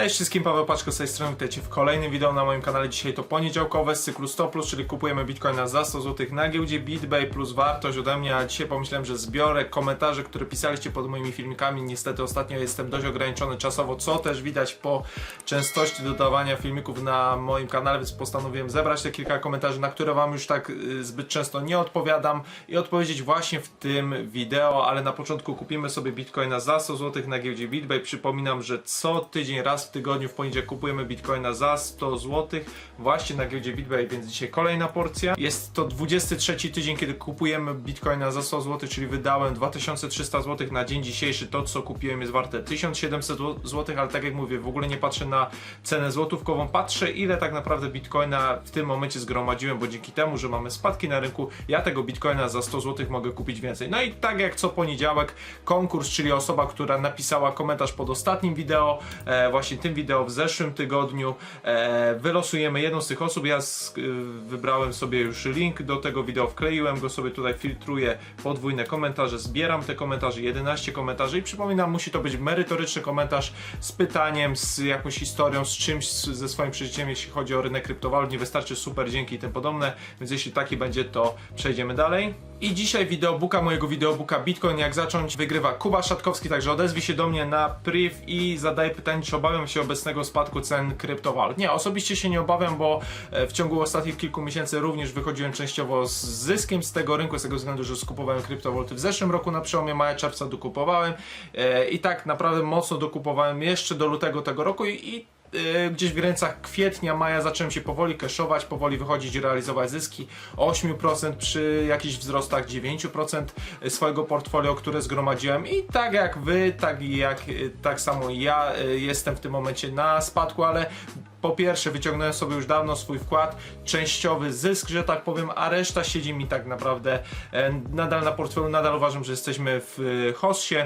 Cześć wszystkim, Paweł Paczko z tej strony, witajcie w kolejnym wideo na moim kanale. Dzisiaj to poniedziałkowe z cyklu 100+, plus, czyli kupujemy Bitcoina za 100 zł na giełdzie BitBay plus wartość ode mnie, a dzisiaj pomyślałem, że zbiorę komentarze, które pisaliście pod moimi filmikami. Niestety ostatnio jestem dość ograniczony czasowo, co też widać po częstości dodawania filmików na moim kanale, więc postanowiłem zebrać te kilka komentarzy, na które wam już tak y, zbyt często nie odpowiadam i odpowiedzieć właśnie w tym wideo, ale na początku kupimy sobie Bitcoina za 100 zł na giełdzie BitBay. Przypominam, że co tydzień, raz tygodniu w poniedziałek kupujemy Bitcoina za 100 zł właśnie na giełdzie BitBay, więc dzisiaj kolejna porcja. Jest to 23 tydzień, kiedy kupujemy Bitcoina za 100 zł, czyli wydałem 2300 zł na dzień dzisiejszy. To, co kupiłem jest warte 1700 zł, ale tak jak mówię, w ogóle nie patrzę na cenę złotówkową, patrzę ile tak naprawdę Bitcoina w tym momencie zgromadziłem, bo dzięki temu, że mamy spadki na rynku, ja tego Bitcoina za 100 zł mogę kupić więcej. No i tak jak co poniedziałek, konkurs, czyli osoba, która napisała komentarz pod ostatnim wideo, e, właśnie tym wideo w zeszłym tygodniu, e, wylosujemy jedną z tych osób. Ja y, wybrałem sobie już link do tego wideo, wkleiłem go sobie tutaj, filtruję podwójne komentarze, zbieram te komentarze, 11 komentarzy i przypominam, musi to być merytoryczny komentarz z pytaniem, z jakąś historią, z czymś, ze swoim przeżyciem, jeśli chodzi o rynek kryptowalut. Nie wystarczy super, dzięki i tym podobne, więc jeśli taki będzie, to przejdziemy dalej. I dzisiaj wideobooka, mojego wideobooka Bitcoin, jak zacząć, wygrywa Kuba Szatkowski, także odezwij się do mnie na priv i zadaję pytanie, czy obawiam się obecnego spadku cen kryptowalut. Nie, osobiście się nie obawiam, bo e, w ciągu ostatnich kilku miesięcy również wychodziłem częściowo z zyskiem z tego rynku, z tego względu, że skupowałem kryptowaluty w zeszłym roku na przełomie maja, czerwca dokupowałem e, i tak naprawdę mocno dokupowałem jeszcze do lutego tego roku i, i gdzieś w granicach kwietnia, maja zacząłem się powoli cashować, powoli wychodzić i realizować zyski. 8% przy jakichś wzrostach 9% swojego portfolio, które zgromadziłem. I tak jak wy, tak jak tak samo ja jestem w tym momencie na spadku, ale po pierwsze wyciągnąłem sobie już dawno swój wkład, częściowy zysk, że tak powiem, a reszta siedzi mi tak naprawdę nadal na portfelu, nadal uważam, że jesteśmy w Hossie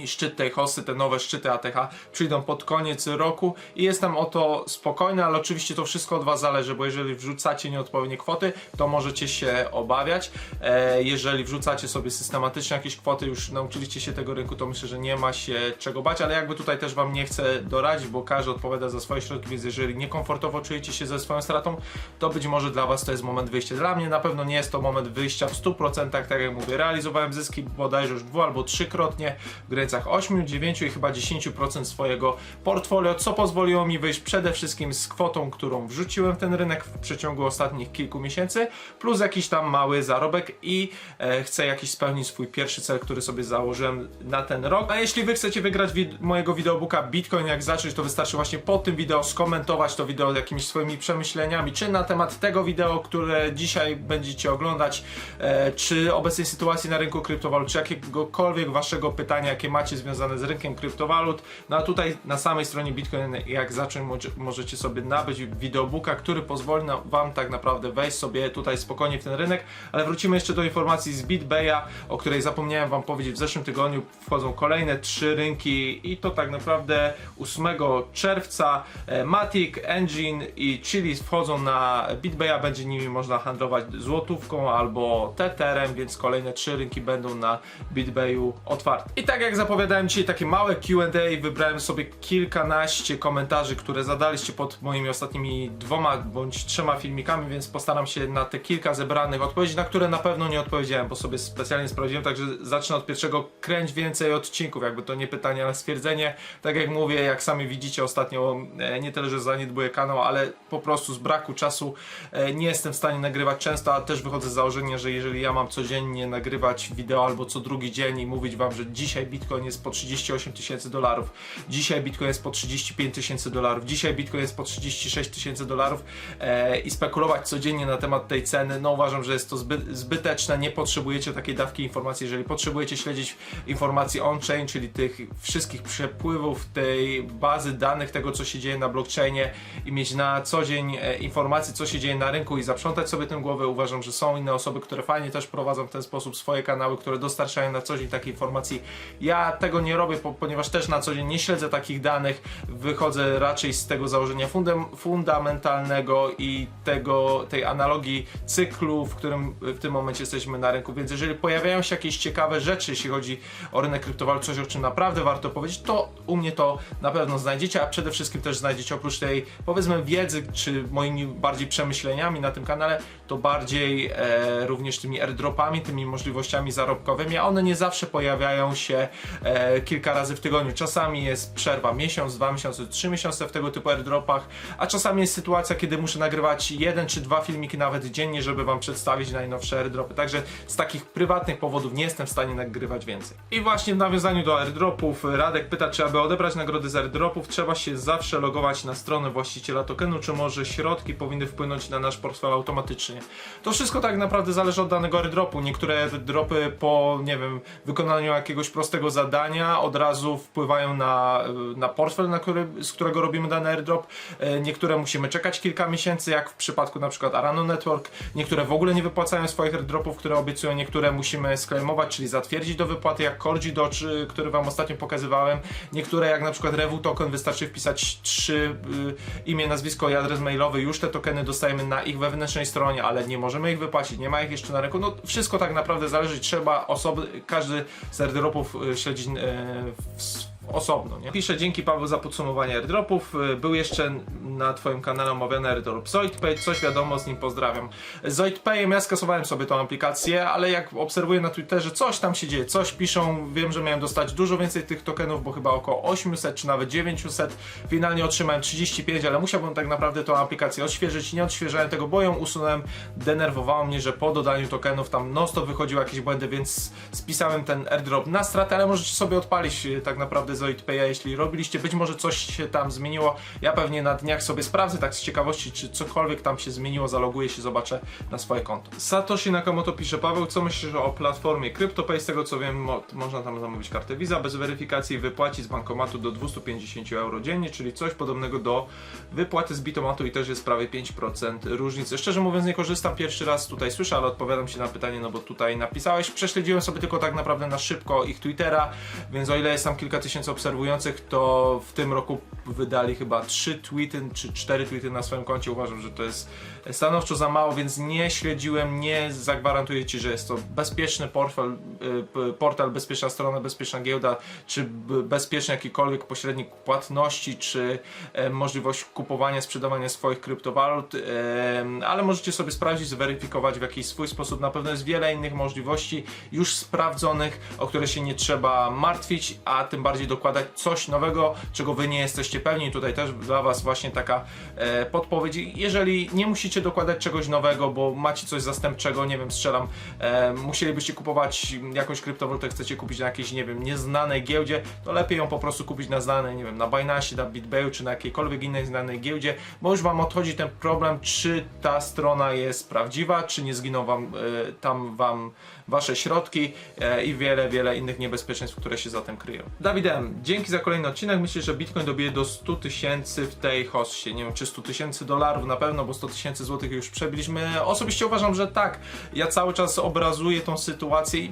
i szczyt tej hossy, te nowe szczyty ATH przyjdą pod koniec roku i jestem o to spokojny, ale oczywiście to wszystko od Was zależy, bo jeżeli wrzucacie nieodpowiednie kwoty, to możecie się obawiać. E, jeżeli wrzucacie sobie systematycznie jakieś kwoty, już nauczyliście się tego rynku, to myślę, że nie ma się czego bać, ale jakby tutaj też Wam nie chcę doradzić, bo każdy odpowiada za swoje środki, więc jeżeli niekomfortowo czujecie się ze swoją stratą, to być może dla Was to jest moment wyjścia. Dla mnie na pewno nie jest to moment wyjścia w 100%, tak jak mówię, realizowałem zyski bodajże już dwu albo trzykrotnie w granicach 8, 9 i chyba 10% swojego portfolio, co pozwoliło mi wyjść przede wszystkim z kwotą, którą wrzuciłem w ten rynek w przeciągu ostatnich kilku miesięcy, plus jakiś tam mały zarobek i e, chcę jakiś spełnić swój pierwszy cel, który sobie założyłem na ten rok. A jeśli wy chcecie wygrać wid mojego wideobooka Bitcoin, jak zacząć, to wystarczy właśnie pod tym wideo skomentować to wideo jakimiś swoimi przemyśleniami, czy na temat tego wideo, które dzisiaj będziecie oglądać, e, czy obecnej sytuacji na rynku kryptowalut, czy jakiegokolwiek waszego pytania, jakie macie związane z rynkiem kryptowalut. No a tutaj na samej stronie Bitcoin, jak zacząć, może- możecie sobie nabyć wideobooka, który pozwoli wam tak naprawdę wejść sobie tutaj spokojnie w ten rynek. Ale wrócimy jeszcze do informacji z BitBaya, o której zapomniałem wam powiedzieć w zeszłym tygodniu. Wchodzą kolejne trzy rynki i to tak naprawdę 8 czerwca e, Matic, Engine i Chili wchodzą na BitBaya. Będzie nimi można handlować złotówką albo tetherem, więc kolejne trzy rynki będą na BitBayu otwarte. I tak jak zapowiadałem dzisiaj takie małe Q&A, wybrałem sobie kilkanaście komentarzy, które zadaliście pod moimi ostatnimi dwoma bądź trzema filmikami, więc postaram się na te kilka zebranych odpowiedzieć, na które na pewno nie odpowiedziałem, bo sobie specjalnie sprawdziłem, także zacznę od pierwszego, kręć więcej odcinków, jakby to nie pytanie, ale stwierdzenie. Tak jak mówię, jak sami widzicie ostatnio, e, nie tyle, że zaniedbuję kanał, ale po prostu z braku czasu e, nie jestem w stanie nagrywać często, a też wychodzę z założenia, że jeżeli ja mam codziennie nagrywać wideo albo co drugi dzień i mówić wam, że dzisiaj Bitcoin jest po 38 tysięcy dolarów, dzisiaj Bitcoin jest po 35 tysięcy dolarów, dzisiaj Bitcoin jest po 36 tysięcy dolarów. E, i spekulować codziennie na temat tej ceny, no uważam, że jest to zbyt, zbyteczne, nie potrzebujecie takiej dawki informacji, jeżeli potrzebujecie śledzić informacji on-chain, czyli tych wszystkich przepływów tej bazy danych, tego co się dzieje na blockchainie i mieć na co dzień e, informacje, co się dzieje na rynku i zaprzątać sobie tym głowę, uważam, że są inne osoby, które fajnie też prowadzą w ten sposób swoje kanały, które dostarczają na co dzień takie informacji jak Ja tego nie robię, po, ponieważ też na co dzień nie śledzę takich danych. Wychodzę raczej z tego założenia fundam, fundamentalnego i tego, tej analogii cyklu, w którym w tym momencie jesteśmy na rynku. Więc jeżeli pojawiają się jakieś ciekawe rzeczy, jeśli chodzi o rynek kryptowalut, coś o czym naprawdę warto powiedzieć, to u mnie to na pewno znajdziecie, a przede wszystkim też znajdziecie oprócz tej powiedzmy wiedzy, czy moimi bardziej przemyśleniami na tym kanale, to bardziej e, również tymi airdropami, tymi możliwościami zarobkowymi, a one nie zawsze pojawiają się e, kilka razy w tygodniu. Czasami jest przerwa miesiąc, dwa miesiące, trzy miesiące w tego typu airdropach, a czasami jest sytuacja, kiedy muszę nagrywać jeden czy dwa filmiki nawet dziennie, żeby wam przedstawić najnowsze airdropy. Także z takich prywatnych powodów nie jestem w stanie nagrywać więcej. I właśnie w nawiązaniu do airdropów, Radek pyta, czy aby odebrać nagrody z airdropów, trzeba się zawsze logować na stronę właściciela tokenu, czy może środki powinny wpłynąć na nasz portfel automatycznie. To wszystko tak naprawdę zależy od danego airdropu. Niektóre airdropy po, nie wiem, wykonaniu jakiegoś prostego zadania od razu wpływają na, na portfel, na który, z którego robimy dany airdrop. E, Niektóre musimy czekać kilka miesięcy, jak w przypadku na przykład Arano Network. Niektóre w ogóle nie wypłacają swoich airdropów, które obiecują. Niektóre musimy sklejmować, czyli zatwierdzić do wypłaty, jak Corgi y, który wam ostatnio pokazywałem. Niektóre, jak na przykład Revu Token, wystarczy wpisać trzy y, imię, nazwisko i adres mailowy. Już te tokeny dostajemy na ich wewnętrznej stronie, ale nie możemy ich wypłacić, nie ma ich jeszcze na rynku. No wszystko tak naprawdę zależy. Trzeba osoby, każdy z airdropów y, śledzić y, w osobno. Nie? Piszę dzięki Paweł za podsumowanie airdropów. Y, Był jeszcze na Twoim kanale omawiany airdrop ZoidPay, coś wiadomo, z nim pozdrawiam. ZoidPayem ja skasowałem sobie tą aplikację, ale jak obserwuję na Twitterze, coś tam się dzieje, coś piszą. Wiem, że miałem dostać dużo więcej tych tokenów, bo chyba około 800 czy nawet 900. Finalnie otrzymałem 35, ale musiałbym tak naprawdę tą aplikację odświeżyć. Nie odświeżałem tego, bo ją usunąłem. Denerwowało mnie, że po dodaniu tokenów tam non stop wychodziły jakieś błędy, więc spisałem ten airdrop na stratę, ale możecie sobie odpalić y, tak naprawdę ZoidPaya, jeśli robiliście. Być może coś się tam zmieniło. Ja pewnie na dniach sobie sprawdzę tak z ciekawości, czy cokolwiek tam się zmieniło, zaloguję się, zobaczę na swoje konto. Satoshi Nakamoto pisze, Paweł, co myślisz o platformie CryptoPay? Z tego co wiem, mo można tam zamówić kartę Visa bez weryfikacji i wypłacić z bankomatu do 250 euro dziennie, czyli coś podobnego do wypłaty z Bitomatu i też jest prawie 5% różnicy. Szczerze mówiąc nie korzystam, pierwszy raz tutaj słyszę, ale odpowiadam się na pytanie, no bo tutaj napisałeś. Prześledziłem sobie tylko tak naprawdę na szybko ich Twittera, więc o ile jest tam kilka tysięcy obserwujących, to w tym roku wydali chyba 3 tweety czy 4 tweety na swoim koncie. Uważam, że to jest stanowczo za mało, więc nie śledziłem, nie zagwarantuję Ci, że jest to bezpieczny portfel, y, portal, bezpieczna strona, bezpieczna giełda, czy bezpieczny jakikolwiek pośrednik płatności, czy e, możliwość kupowania, sprzedawania swoich kryptowalut, em, ale możecie sobie sprawdzić, zweryfikować w jakiś swój sposób. Na pewno jest wiele innych możliwości już sprawdzonych, o które się nie trzeba martwić, a tym bardziej dokładać coś nowego, czego Wy nie jesteście pewni. Tutaj też dla Was właśnie taka e, podpowiedź. Jeżeli nie musicie dokładać czegoś nowego, bo macie coś zastępczego, nie wiem, strzelam, e, musielibyście kupować jakąś kryptowalutę, chcecie kupić na jakiejś, nie wiem, nieznanej giełdzie, to lepiej ją po prostu kupić na znanej, nie wiem, na Binance, na BitBayu, czy na jakiejkolwiek innej znanej giełdzie, bo już Wam odchodzi ten problem, czy ta strona jest prawdziwa, czy nie zginą Wam e, tam Wam Wasze środki e, i wiele, wiele innych niebezpieczeństw, które się za tym kryją. Dawidem, dzięki za kolejny odcinek. Myślę, że Bitcoin dobije do 100 tysięcy w tej hossie. Nie wiem, czy 100 tysięcy dolarów na pewno, bo 100 tysięcy złotych już przebiliśmy. Osobiście uważam, że tak. Ja cały czas obrazuję tą sytuację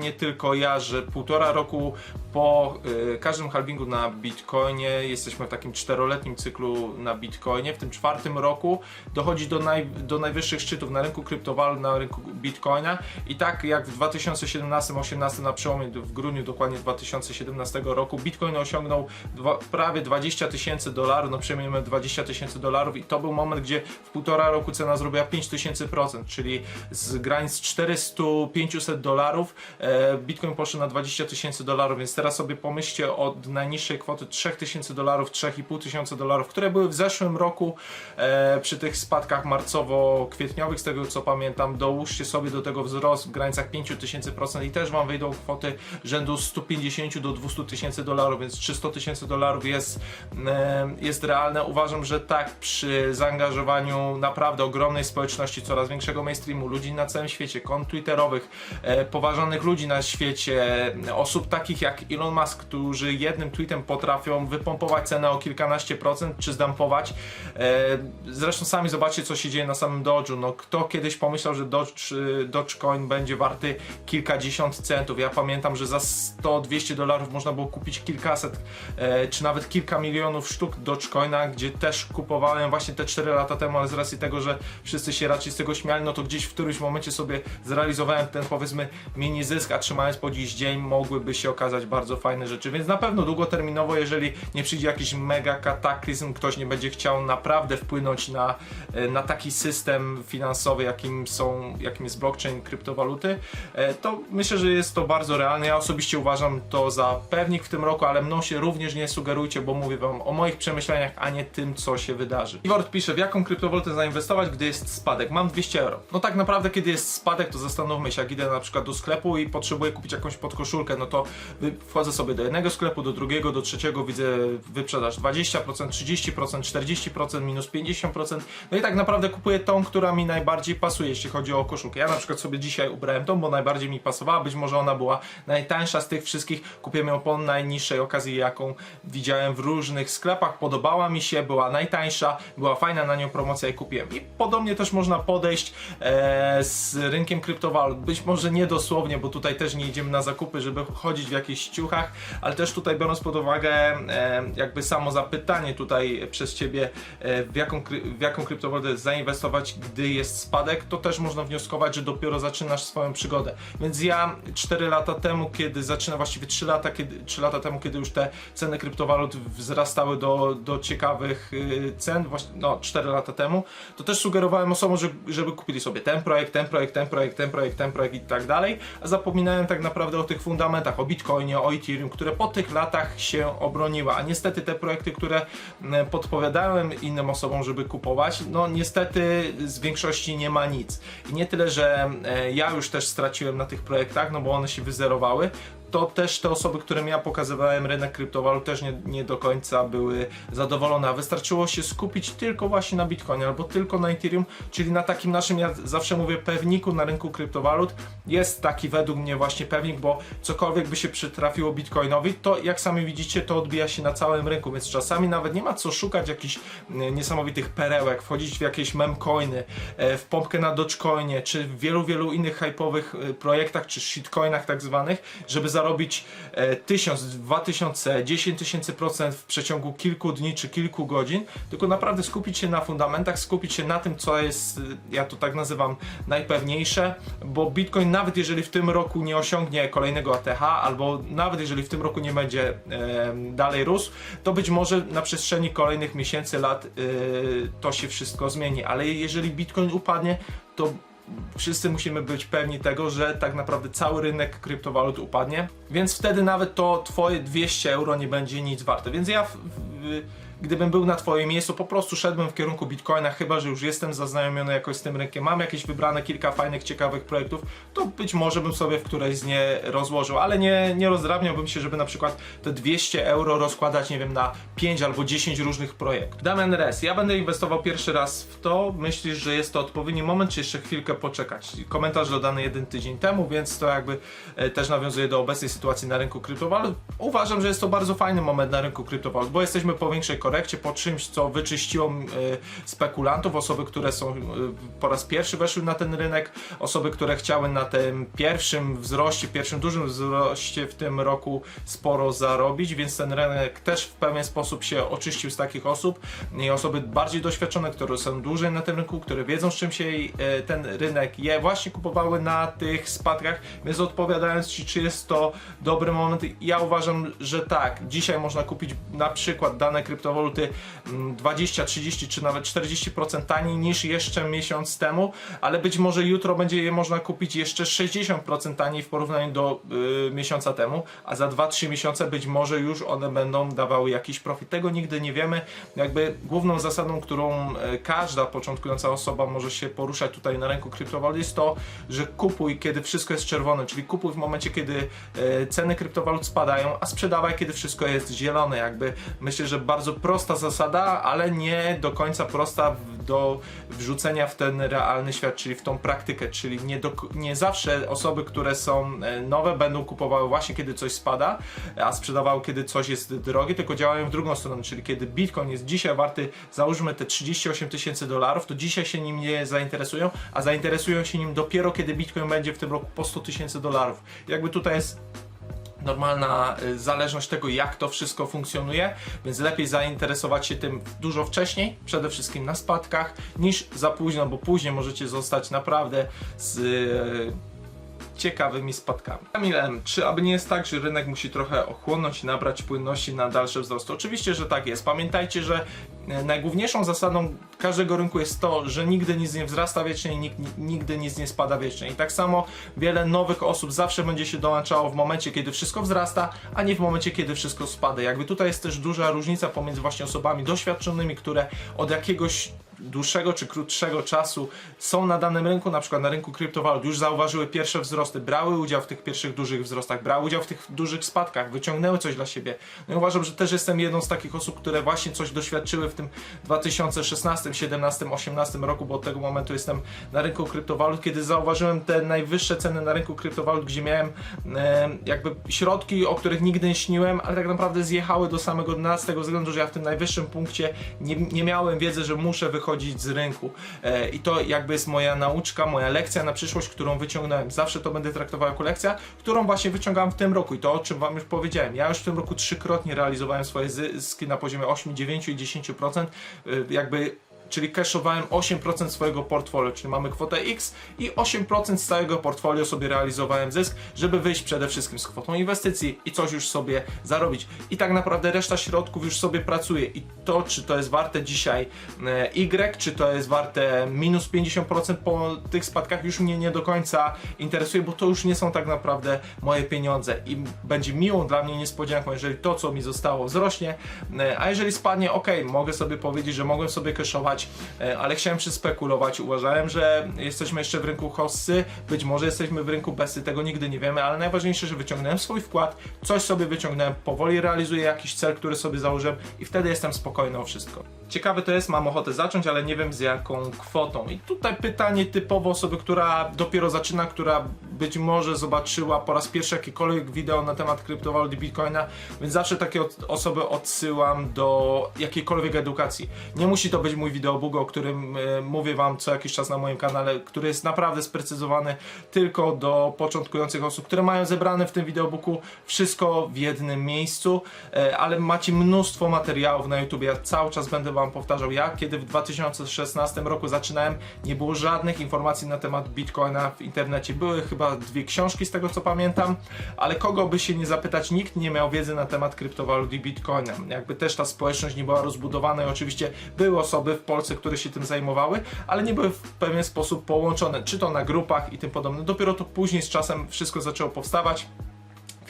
nie tylko ja, że półtora roku po y, każdym halvingu na Bitcoinie jesteśmy w takim czteroletnim cyklu na Bitcoinie. W tym czwartym roku dochodzi do, naj, do najwyższych szczytów na rynku kryptowalut, na rynku Bitcoina i tak jak w 2017-18 na przełomie w grudniu dokładnie 2017 roku Bitcoin osiągnął dwa, prawie 20 tysięcy dolarów, no przejmujemy 20 tysięcy dolarów i to był moment, gdzie w półtora roku cena zrobiła 5 tysięcy procent, czyli z granic 400-500 dolarów e, Bitcoin poszedł na 20 tysięcy dolarów, więc teraz sobie pomyślcie od najniższej kwoty 3 tysięcy dolarów, 3,5 tysiąca dolarów, które były w zeszłym roku e, przy tych spadkach marcowo-kwietniowych, z tego co pamiętam, dołóżcie sobie do tego wzrost w granicach 5 tysięcy procent i też Wam wyjdą kwoty rzędu 150 do 200 tysięcy dolarów, więc 300 tysięcy dolarów jest, e, jest realne. Uważam, że tak przy zaangażowaniu naprawdę ogromnej społeczności, coraz większego mainstreamu, ludzi na całym świecie, kont twitterowych, e, poważanych ludzi na świecie, e, osób takich jak Elon Musk, którzy jednym tweetem potrafią wypompować cenę o kilkanaście procent, czy zdampować. E, zresztą sami zobaczcie, co się dzieje na samym Doge'u. No, kto kiedyś pomyślał, że Doge, Dogecoin będzie wart warty kilkadziesiąt centów. Ja pamiętam, że za 100-200 dolarów można było kupić kilkaset, e, czy nawet kilka milionów sztuk Dogecoina, gdzie też kupowałem właśnie te 4 lata temu, ale z racji tego, że wszyscy się raczej z tego śmiali, no to gdzieś w którymś momencie sobie zrealizowałem ten powiedzmy mini zysk, a trzymając po dziś dzień mogłyby się okazać bardzo fajne rzeczy, więc na pewno długoterminowo, jeżeli nie przyjdzie jakiś mega kataklizm, ktoś nie będzie chciał naprawdę wpłynąć na, e, na taki system finansowy, jakim są, jakim jest blockchain, kryptowaluty, to myślę, że jest to bardzo realne. Ja osobiście uważam to za pewnik w tym roku, ale mną się również nie sugerujcie, bo mówię wam o moich przemyśleniach, a nie tym, co się wydarzy. Iword pisze, w jaką kryptowalutę zainwestować, gdy jest spadek? Mam 200 euro. No tak naprawdę, kiedy jest spadek, to zastanówmy się, jak idę na przykład do sklepu i potrzebuję kupić jakąś podkoszulkę, no to wchodzę sobie do jednego sklepu, do drugiego, do trzeciego, widzę wyprzedaż 20%, 30%, 40%, minus 50%. No i tak naprawdę kupuję tą, która mi najbardziej pasuje, jeśli chodzi o koszulkę. Ja na przykład sobie dzisiaj ubrałem tą, bo najbardziej mi pasowała, być może ona była najtańsza z tych wszystkich. Kupiłem ją po najniższej okazji, jaką widziałem w różnych sklepach. Podobała mi się, była najtańsza, była fajna na nią promocja i kupiłem. I podobnie też można podejść e, z rynkiem kryptowalut. Być może nie dosłownie, bo tutaj też nie idziemy na zakupy, żeby chodzić w jakichś ciuchach, ale też tutaj biorąc pod uwagę e, jakby samo zapytanie tutaj przez Ciebie, e, w, jaką, w jaką kryptowalutę zainwestować, gdy jest spadek, to też można wnioskować, że dopiero zaczynasz swoją przygodę. Więc ja 4 lata temu, kiedy zaczynam, właściwie 3 lata, kiedy, 3 lata temu, kiedy już te ceny kryptowalut wzrastały do, do ciekawych y, cen, właśnie no 4 lata temu, to też sugerowałem osobom, że, żeby kupili sobie ten projekt, ten projekt, ten projekt, ten projekt, ten projekt i tak dalej, a zapominałem tak naprawdę o tych fundamentach, o Bitcoinie, o Ethereum, które po tych latach się obroniły, a niestety te projekty, które podpowiadałem innym osobom, żeby kupować, no niestety z większości nie ma nic. I nie tyle, że e, ja już też straciłem na tych projektach, no bo one się wyzerowały, to też te osoby, którym ja pokazywałem rynek kryptowalut też nie, nie do końca były zadowolone. A Wystarczyło się skupić tylko właśnie na Bitcoinie albo tylko na Ethereum, czyli na takim naszym, ja zawsze mówię, pewniku na rynku kryptowalut. Jest taki według mnie właśnie pewnik, bo cokolwiek by się przytrafiło Bitcoinowi, to jak sami widzicie, to odbija się na całym rynku, więc czasami nawet nie ma co szukać jakichś e, niesamowitych perełek, wchodzić w jakieś memcoiny, e, w pompkę na Dogecoinie, czy w wielu, wielu innych hypowych e, projektach, czy shitcoinach tak zwanych, żeby zarobić e, 1000, 2000, 10 tysięcy procent w przeciągu kilku dni czy kilku godzin, tylko naprawdę skupić się na fundamentach, skupić się na tym, co jest, e, ja to tak nazywam, najpewniejsze, bo Bitcoin nawet jeżeli w tym roku nie osiągnie kolejnego ATH, albo nawet jeżeli w tym roku nie będzie e, dalej rósł, to być może na przestrzeni kolejnych miesięcy, lat e, to się wszystko zmieni, ale jeżeli Bitcoin upadnie, to wszyscy musimy być pewni tego, że tak naprawdę cały rynek kryptowalut upadnie, więc wtedy nawet to twoje 200 euro nie będzie nic warte. Więc ja, w, w, gdybym był na twoim miejscu, po prostu szedłbym w kierunku Bitcoina, chyba że już jestem zaznajomiony jakoś z tym rynkiem, mam jakieś wybrane kilka fajnych, ciekawych projektów, to być może bym sobie w którejś z nie rozłożył, ale nie, nie rozdrabniałbym się, żeby na przykład te 200 euro rozkładać, nie wiem, na 5 albo 10 różnych projektów. Damian Res, ja będę inwestował pierwszy raz w to, myślisz, że jest to odpowiedni moment, czy jeszcze chwilkę poczekać? Komentarz dodany jeden tydzień temu, więc to jakby e, też nawiązuje do obecnej sytuacji na rynku kryptowalut. Uważam, że jest to bardzo fajny moment na rynku kryptowalut, bo jesteśmy po większej korekcie, po czymś, co wyczyściło e, spekulantów, osoby, które są e, po raz pierwszy weszły na ten rynek, osoby, które chciały na tym pierwszym wzroście, pierwszym dużym wzroście w tym roku sporo zarobić, więc ten rynek też w pewien sposób się oczyścił z takich osób i osoby bardziej doświadczone, które są dłużej na tym rynku, które wiedzą z czym się e, ten rynek je, właśnie kupowały na tych spadkach, więc odpowiadając Ci, czy jest to dobry moment, ja uważam, że tak. Dzisiaj można kupić na przykład dane kryptowaluty mm, 20, 30 czy nawet 40% taniej niż jeszcze miesiąc temu, ale być może jutro będzie je można kupić jeszcze 60% taniej w porównaniu do y, miesiąca temu, a za 2-3 miesiące być może już one będą dawały jakiś profit. Tego nigdy nie wiemy. Jakby główną zasadą, którą e, każda początkująca osoba może się poruszać tutaj na rynku kryptowalut jest to, że kupuj kiedy wszystko jest czerwone, czyli kupuj w momencie kiedy e, ceny kryptowalut spadają, a sprzedawaj kiedy wszystko jest zielone. Jakby myślę, że bardzo prosta zasada, ale nie do końca prosta do wrzucenia w ten realny świat, czyli w tą praktykę, czyli nie, do, nie zawsze osoby, które są e, nowe będą kupowały właśnie kiedy coś spada, a sprzedawały kiedy coś jest drogie, tylko działają w drugą stronę, czyli kiedy Bitcoin jest dzisiaj warty załóżmy te 38 tysięcy dolarów, to dzisiaj się nim nie zainteresują, a zainteresują się nim dopiero kiedy Bitcoin będzie w tym roku po 100 tysięcy dolarów. Jakby tutaj jest normalna y, zależność tego, jak to wszystko funkcjonuje, więc lepiej zainteresować się tym dużo wcześniej, przede wszystkim na spadkach, niż za późno, bo później możecie zostać naprawdę z ciekawymi spadkami. Kamil M., czy aby nie jest tak, że rynek musi trochę ochłonąć i nabrać płynności na dalsze wzrosty? Oczywiście, że tak jest. Pamiętajcie, że e, najgłówniejszą zasadą każdego rynku jest to, że nigdy nic nie wzrasta wiecznie i nig- nigdy nic nie spada wiecznie. I tak samo wiele nowych osób zawsze będzie się dołączało w momencie, kiedy wszystko wzrasta, a nie w momencie, kiedy wszystko spada. Jakby tutaj jest też duża różnica pomiędzy właśnie osobami doświadczonymi, które od jakiegoś dłuższego czy krótszego czasu są na danym rynku, na przykład na rynku kryptowalut, już zauważyły pierwsze wzrosty, brały udział w tych pierwszych dużych wzrostach, brały udział w tych dużych spadkach, wyciągnęły coś dla siebie. No i uważam, że też jestem jedną z takich osób, które właśnie coś doświadczyły w tym 2016, 17, 18 roku, bo od tego momentu jestem na rynku kryptowalut, kiedy zauważyłem te najwyższe ceny na rynku kryptowalut, gdzie miałem e, jakby środki, o których nigdy nie śniłem, ale tak naprawdę zjechały do samego dna z tego względu, że ja w tym najwyższym punkcie nie, nie miałem wiedzy, że muszę wychodzić z rynku. E, I to jakby jest moja nauczka, moja lekcja na przyszłość, którą wyciągnąłem. Zawsze to będę traktował jako lekcja, którą właśnie wyciągam w tym roku. I to o czym Wam już powiedziałem. Ja już w tym roku trzykrotnie realizowałem swoje zyski na poziomie 8, 9 i 10%. E, jakby czyli cashowałem 8% swojego portfolio, czyli mamy kwotę X i 8% z całego portfolio sobie realizowałem zysk, żeby wyjść przede wszystkim z kwotą inwestycji i coś już sobie zarobić. I tak naprawdę reszta środków już sobie pracuje. I to, czy to jest warte dzisiaj e, Y, czy to jest warte minus 50% po tych spadkach już mnie nie do końca interesuje, bo to już nie są tak naprawdę moje pieniądze. I będzie miłą dla mnie niespodzianką, jeżeli to, co mi zostało wzrośnie, e, a jeżeli spadnie, ok, mogę sobie powiedzieć, że mogłem sobie cashować, e, ale chciałem przyspekulować, uważałem, że jesteśmy jeszcze w rynku hossy, być może jesteśmy w rynku besy, tego nigdy nie wiemy, ale najważniejsze, że wyciągnąłem swój wkład, coś sobie wyciągnąłem, powoli realizuję jakiś cel, który sobie założyłem i wtedy jestem spokojny o wszystko. Ciekawe to jest, mam ochotę zacząć, ale nie wiem z jaką kwotą. I tutaj pytanie typowo osoby, która dopiero zaczyna, która być może zobaczyła po raz pierwszy jakiekolwiek wideo na temat kryptowalut i bitcoina, więc zawsze takie osoby odsyłam do jakiejkolwiek edukacji. Nie musi to być mój videobook, o którym e, mówię wam co jakiś czas na moim kanale, który jest naprawdę sprecyzowany tylko do początkujących osób, które mają zebrane w tym videobooku wszystko w jednym miejscu, e, ale macie mnóstwo materiałów na YouTube. Ja cały czas będę wam powtarzał, ja kiedy w 2016 roku zaczynałem, nie było żadnych informacji na temat Bitcoina w internecie. Były chyba dwie książki z tego co pamiętam, ale kogo by się nie zapytać, nikt nie miał wiedzy na temat kryptowalut i Bitcoina. Jakby też ta społeczność nie była rozbudowana i oczywiście były osoby w Polsce, które się tym zajmowały, ale nie były w pewien sposób połączone, czy to na grupach i tym podobne. Dopiero to później z czasem wszystko zaczęło powstawać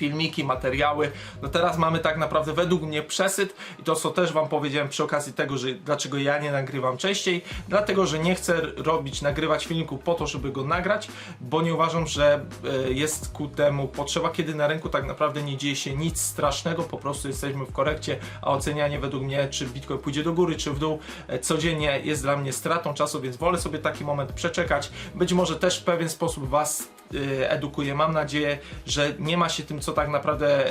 filmiki, materiały. No teraz mamy tak naprawdę według mnie przesyt i to co też wam powiedziałem przy okazji tego, że dlaczego ja nie nagrywam częściej, dlatego że nie chcę robić, nagrywać filmiku po to, żeby go nagrać, bo nie uważam, że e, jest ku temu potrzeba, kiedy na rynku tak naprawdę nie dzieje się nic strasznego, po prostu jesteśmy w korekcie, a ocenianie według mnie, czy Bitcoin pójdzie do góry, czy w dół, e, codziennie jest dla mnie stratą czasu, więc wolę sobie taki moment przeczekać. Być może też w pewien sposób was edukuje. Mam nadzieję, że nie ma się tym co tak naprawdę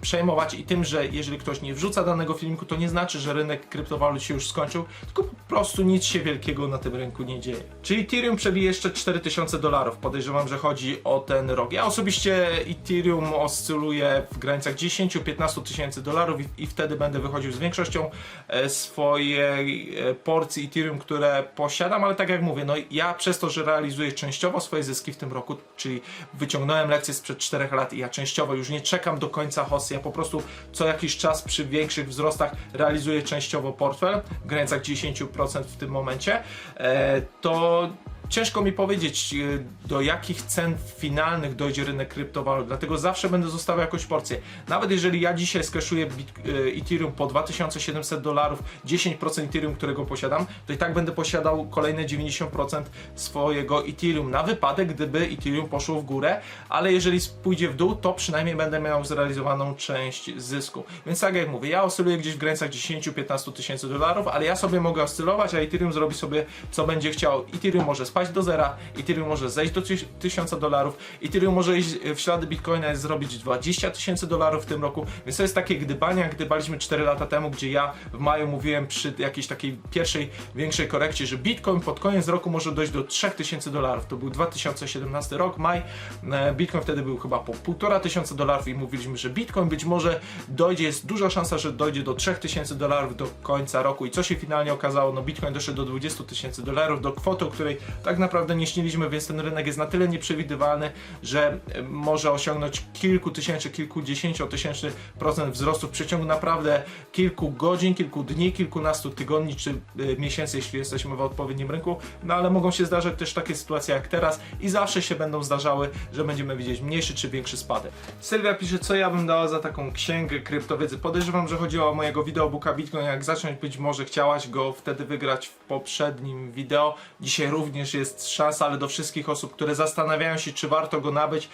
przejmować i tym, że jeżeli ktoś nie wrzuca danego filmiku, to nie znaczy, że rynek kryptowalut się już skończył, tylko po prostu nic się wielkiego na tym rynku nie dzieje. Czyli Ethereum przebije jeszcze 4000 dolarów. Podejrzewam, że chodzi o ten rok. Ja osobiście Ethereum oscyluje w granicach 10-15 tysięcy dolarów i, i wtedy będę wychodził z większością e, swojej e, porcji Ethereum, które posiadam, ale tak jak mówię, no ja przez to, że realizuję częściowo swoje zyski w tym roku, czyli wyciągnąłem lekcje sprzed 4 lat i ja częściowo już nie czekam do końca hossy, ja po prostu co jakiś czas przy większych wzrostach realizuję częściowo portfel w granicach 10% w tym momencie, e, to ciężko mi powiedzieć, y, do jakich cen finalnych dojdzie rynek kryptowalut, dlatego zawsze będę zostawiał jakąś porcję. Nawet jeżeli ja dzisiaj skeszuję y, Ethereum po 2700 dolarów, 10% Ethereum, którego posiadam, to i tak będę posiadał kolejne 90% swojego Ethereum na wypadek, gdyby Ethereum poszło w górę, ale jeżeli pójdzie w dół, to przynajmniej będę miał zrealizowaną część zysku. Więc tak jak mówię, ja oscyluję gdzieś w granicach 10-15 tysięcy dolarów, ale ja sobie mogę oscylować, a Ethereum zrobi sobie co będzie chciał. Ethereum może spaść do zera, Ethereum może zejść do 1000 dolarów, Ethereum może iść w ślady Bitcoina i zrobić 20 tysięcy dolarów w tym roku, więc to jest takie gdybanie, jak gdybaliśmy 4 lata temu, gdzie ja w maju mówiłem przy jakiejś takiej pierwszej, większej korekcie, że Bitcoin pod koniec roku może dojść do 3000 dolarów. To był 2017 rok, maj. E, Bitcoin wtedy był chyba po 1,5 tysiąca dolarów i mówiliśmy, że Bitcoin być może dojdzie, jest duża szansa, że dojdzie do 3000 dolarów do końca roku. I co się finalnie okazało? No Bitcoin doszedł do 20 tysięcy dolarów, do kwoty, o której tak naprawdę nie śniliśmy, więc ten rynek jest na tyle nieprzewidywalny, że e, może osiągnąć kilku tysięcy, kilkudziesięciotysięczny procent wzrostu w przeciągu naprawdę kilku godzin, kilku dni, kilkunastu tygodni czy e, miesięcy, jeśli jesteśmy w odpowiednim rynku. No ale mogą się zdarzać też takie sytuacje jak teraz i zawsze się będą zdarzały, że będziemy widzieć mniejszy czy większy spadek. Sylwia pisze, co ja bym dała za taką księgę kryptowiedzy. Podejrzewam, że chodziło o mojego wideobooka Bitcoin. Jak zacząć, być może chciałaś go wtedy wygrać w poprzednim wideo. Dzisiaj również jest szansa, ale do wszystkich osób, które zastanawiają się, czy warto go nabyć.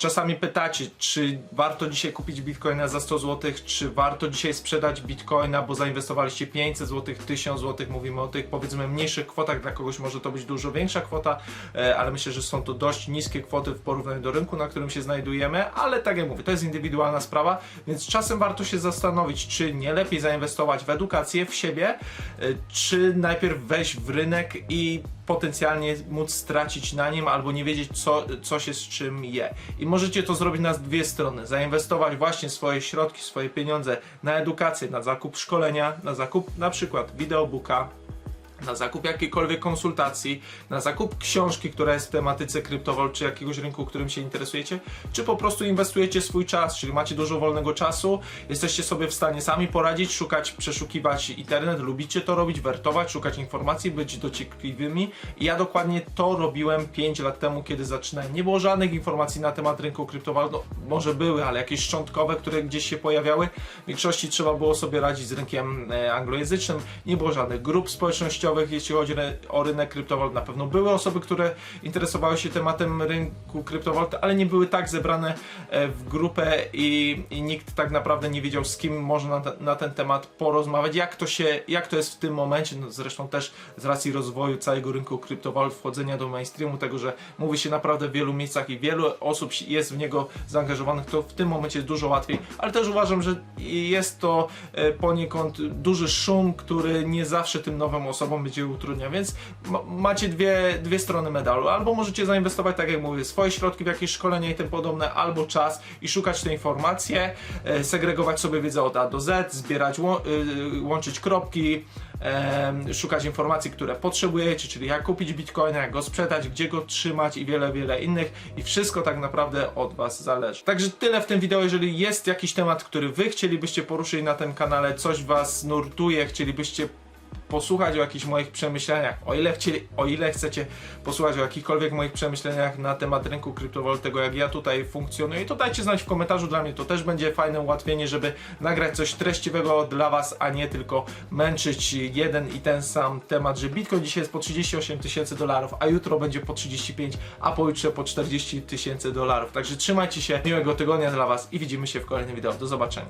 Czasami pytacie, czy warto dzisiaj kupić bitcoina za 100 zł, czy warto dzisiaj sprzedać bitcoina, bo zainwestowaliście 500 zł, 1000 zł. Mówimy o tych powiedzmy mniejszych kwotach, dla kogoś może to być dużo większa kwota, e, ale myślę, że są to dość niskie kwoty w porównaniu do rynku, na którym się znajdujemy, ale tak jak mówię, to jest indywidualna sprawa, więc czasem warto się zastanowić, czy nie lepiej zainwestować w edukację, w siebie, e, czy najpierw wejść w rynek i potencjalnie móc stracić na nim albo nie wiedzieć, co, co się z czym je. I możecie to zrobić na dwie strony. Zainwestować właśnie swoje środki, swoje pieniądze na edukację, na zakup szkolenia, na zakup na przykład wideobooka, na zakup jakiejkolwiek konsultacji, na zakup książki, która jest w tematyce kryptowalut, czy jakiegoś rynku, którym się interesujecie, czy po prostu inwestujecie swój czas, czyli macie dużo wolnego czasu, jesteście sobie w stanie sami poradzić, szukać, przeszukiwać internet, lubicie to robić, wertować, szukać informacji, być dociekliwymi. I ja dokładnie to robiłem 5 lat temu, kiedy zaczynałem. Nie było żadnych informacji na temat rynku kryptowalut, no, może były, ale jakieś szczątkowe, które gdzieś się pojawiały. W większości trzeba było sobie radzić z rynkiem e, anglojęzycznym, nie było żadnych grup społecznościowych, jeśli chodzi o rynek kryptowalut. Na pewno były osoby, które interesowały się tematem rynku kryptowalut, ale nie były tak zebrane e, w grupę i, i nikt tak naprawdę nie wiedział, z kim można na, na ten temat porozmawiać, jak to się, jak to jest w tym momencie, no zresztą też z racji rozwoju całego rynku kryptowalut, wchodzenia do mainstreamu, tego, że mówi się naprawdę w wielu miejscach i wielu osób jest w niego zaangażowanych, to w tym momencie jest dużo łatwiej, ale też uważam, że jest to e, poniekąd duży szum, który nie zawsze tym nowym osobom będzie utrudniał, więc ma- macie dwie, dwie strony medalu. Albo możecie zainwestować, tak jak mówię, swoje środki w jakieś szkolenia i tym podobne, albo czas i szukać te informacje, e, segregować sobie wiedzę od A do Z, zbierać, y, łączyć kropki, em, szukać informacji, które potrzebujecie, czyli jak kupić bitcoina, jak go sprzedać, gdzie go trzymać i wiele, wiele innych i wszystko tak naprawdę od Was zależy. Także tyle w tym wideo, jeżeli jest jakiś temat, który Wy chcielibyście poruszyć na tym kanale, coś Was nurtuje, chcielibyście posłuchać o jakichś moich przemyśleniach, o ile, chcieli, o ile chcecie posłuchać o jakichkolwiek moich przemyśleniach na temat rynku kryptowalut, tego jak ja tutaj funkcjonuję, to dajcie znać w komentarzu, dla mnie to też będzie fajne ułatwienie, żeby nagrać coś treściwego dla Was, a nie tylko męczyć jeden i ten sam temat, że Bitcoin dzisiaj jest po 38 tysięcy dolarów, a jutro będzie po 35, a pojutrze po 40 tysięcy dolarów. Także trzymajcie się, miłego tygodnia dla Was i widzimy się w kolejnym wideo. Do zobaczenia.